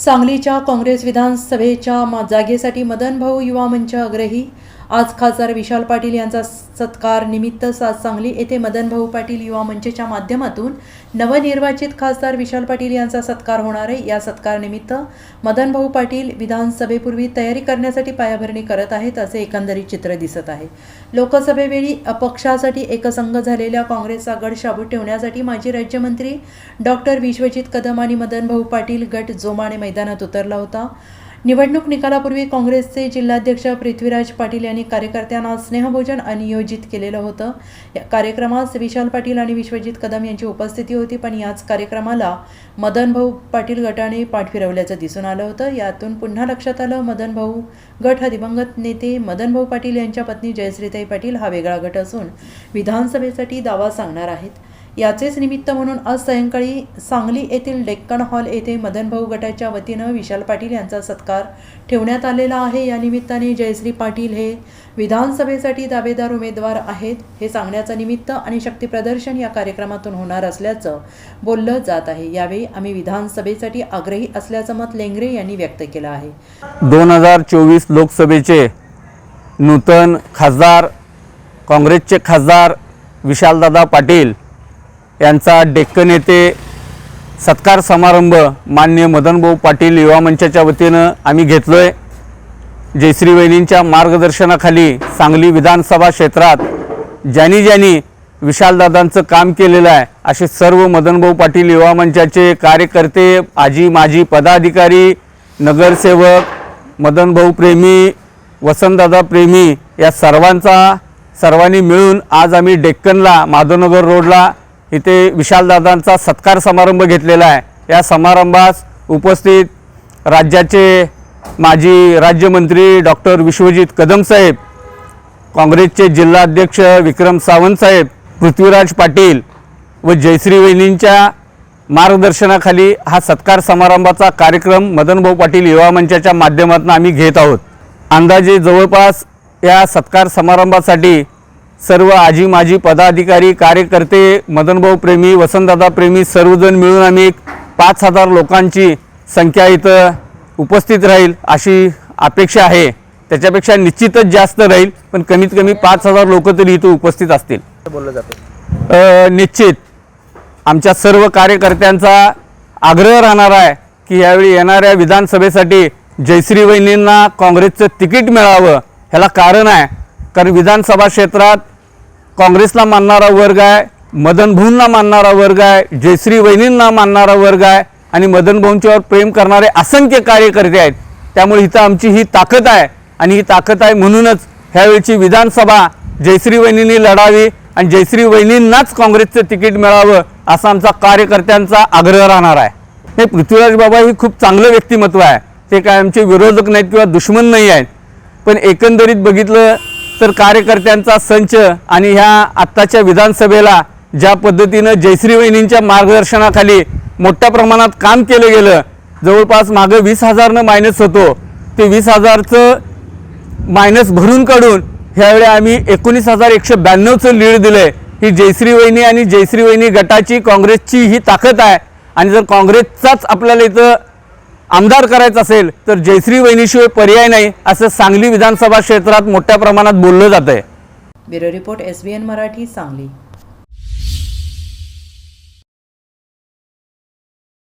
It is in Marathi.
सांगलीच्या काँग्रेस विधानसभेच्या जागेसाठी मदन भाऊ युवा मंच आग्रही आज खासदार विशाल पाटील यांचा सत्कार निमित्त आज सांगली येथे मदन भाऊ पाटील युवा मंचच्या माध्यमातून नवनिर्वाचित खासदार विशाल पाटील यांचा सत्कार होणार आहे. या सत्कारनिमित्त मदन भाऊ पाटील विधानसभेपूर्वी तयारी करण्यासाठी पायाभरणी करत आहेत असे एकंदरीत चित्र दिसत आहे. लोकसभेवेळी अपक्षासाठी एकसंघ झालेल्या काँग्रेसचा गड शाबूत ठेवण्यासाठी माजी राज्यमंत्री डॉक्टर विश्वजित कदम आणि मदन भाऊ पाटील गट जोमाने मैदानात उतरला होता. निवडणूक निकालापूर्वी काँग्रेसचे जिल्हाध्यक्ष पृथ्वीराज पाटील यांनी कार्यकर्त्यांना स्नेहभोजन अनियोजित केलेलं होतं. या कार्यक्रमास विशाल पाटील आणि विश्वजित कदम यांची उपस्थिती होती पण याच कार्यक्रमाला मदन भाऊ पाटील गटाने पाठ फिरवल्याचं दिसून आलं होतं. यातून पुन्हा लक्षात आलं मदन भाऊ गट हा दिवंगत नेते मदन भाऊ पाटील यांच्या पत्नी जयश्रीताई पाटील हा वेगळा गट असून विधानसभेसाठी दावा सांगणार आहेत. याचेच निमित्त म्हणून आज सायंकाळी सांगली येथील डेक्कन हॉल येथे मदनभाऊ गटाच्या वतीनं विशाल पाटील यांचा सत्कार ठेवण्यात आलेला आहे. या निमित्ताने जयश्री पाटील हे विधानसभेसाठी दावेदार उमेदवार आहेत हे सांगण्याचं निमित्त आणि शक्तीप्रदर्शन या कार्यक्रमातून होणार असल्याचं बोललं जात आहे. यावेळी आम्ही विधानसभेसाठी आग्रही असल्याचं मत लेंगरे यांनी व्यक्त केलं आहे. दोन हजार चोवीस लोकसभेचे नूतन खासदार काँग्रेसचे खासदार विशालदादा पाटील यांचा डेक्कन येथे सत्कार समारंभ मान्य मदनभाऊ पाटील युवा मंचाच्या वतीनं आम्ही घेतलो आहे जयश्री वहिनींच्या मार्गदर्शनाखाली सांगली विधानसभा क्षेत्रात ज्यांनी ज्यांनी विशालदादांचं काम केलेलं आहे असे सर्व मदनभाऊ पाटील युवा मंचाचे कार्यकर्ते आजी माजी पदाधिकारी नगरसेवक मदनभाऊ प्रेमी वसंतदादा प्रेमी या सर्वांचा सर्वांनी मिळून आज आम्ही डेक्कनला माधवनगर रोडला इथे विशालदादांचा सत्कार समारंभ घेतलेला आहे. या समारंभास उपस्थित राज्याचे माजी राज्यमंत्री डॉक्टर विश्वजित कदम साहेब काँग्रेसचे जिल्हाध्यक्ष विक्रम सावंत साहेब पृथ्वीराज पाटील व जयश्री वहिनींच्या मार्गदर्शनाखाली हा सत्कार समारंभाचा कार्यक्रम मदनभाऊ पाटील युवा मंचाच्या माध्यमातून आम्ही घेत आहोत. अंदाजे जवळपास या सत्कार समारंभासाठी सर्व आजी माजी पदाधिकारी कार्यकर्ते मदनभाऊ प्रेमी वसंतदादा प्रेमी सर्वजण मिळून आम्ही एक पाच हजार लोकांची संख्या इथं उपस्थित राहील अशी अपेक्षा आहे. त्याच्यापेक्षा निश्चितच जास्त राहील पण कमीत कमी पाच हजार लोक तरी इथं उपस्थित असतील. बोललं जातं. निश्चित आमच्या सर्व कार्यकर्त्यांचा आग्रह राहणार आहे की यावेळी येणाऱ्या विधानसभेसाठी जयश्री वहिनींना काँग्रेसचं तिकीट मिळावं ह्याला कारण आहे. कारण विधानसभा क्षेत्रात काँग्रेसला मानणारा वर्ग आहे मदनभाऊंना मानणारा वर्ग आहे जयश्री वहिनींना मानणारा वर्ग आहे आणि मदन भाऊंच्यावर प्रेम करणारे असंख्य कार्यकर्ते आहेत. त्यामुळे इथं आमची ही ताकद आहे आणि ही ताकद आहे म्हणूनच ह्यावेळची विधानसभा जयश्री वहिनींनी लढावी आणि जयश्री वहिनींनाच काँग्रेसचं तिकीट मिळावं असा आमचा कार्यकर्त्यांचा आग्रह राहणार आहे. हे पृथ्वीराज बाबा ही खूप चांगलं व्यक्तिमत्व आहे. ते काय आमचे विरोधक नाहीत किंवा दुश्मन नाही आहेत. पण एकंदरीत बघितलं तर कार्यकर्त्यांचा संच आणि ह्या आत्ताच्या विधानसभेला ज्या पद्धतीनं जयश्री वहिनींच्या मार्गदर्शनाखाली मोठ्या प्रमाणात काम केलं गेलं जवळपास मागं वीस हजारनं मायनस होतो. ते वीस हजारचं मायनस भरून काढून ह्यावेळी आम्ही एकोणीस हजार एकशे ब्याण्णवचं लीड दिलं आहे ही जयश्री वहिनी आणि जयश्री वहिनी गटाची काँग्रेसची ही ताकद आहे. आणि जर काँग्रेसचाच आपल्याला इथं आमदार करायचं असेल तर जयश्री वहिनीशिवाय पर्याय नाही असं सांगली विधानसभा क्षेत्रात मोठ्या प्रमाणात बोललं जातं आहे bureau report S B N Marathi Sangli.